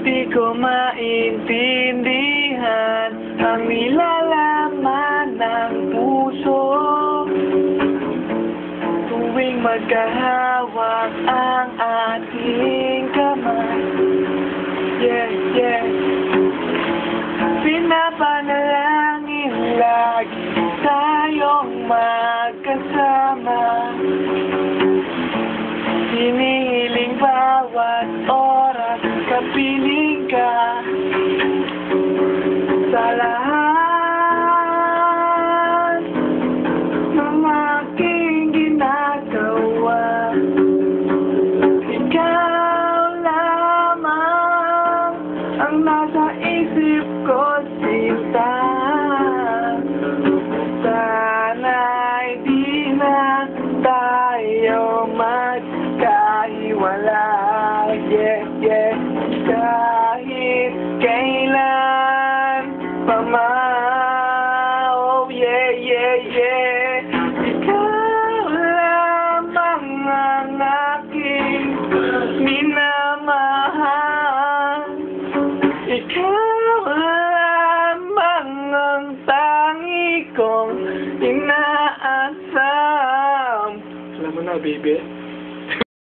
Di ko maintindihan ang nilalaman ng puso. Tuwing magkahawak ang ating kamay. Yes, yes Pinapanalangin lagi tayong magkasama. Hinihiling bawat oras kapiling ka Sa lahat ng aking ginagawa. Ikaw lamang ang nasa isip ko, sinta. Sana'y di na tayo magkahiwalay Yeah, yeah Kahit kailan pa man Oh, yeah, yeah, yeah Ikaw lamang ang aking minamahal ikaw lamang ang tangi kong inaasam. Alam mo na, baby.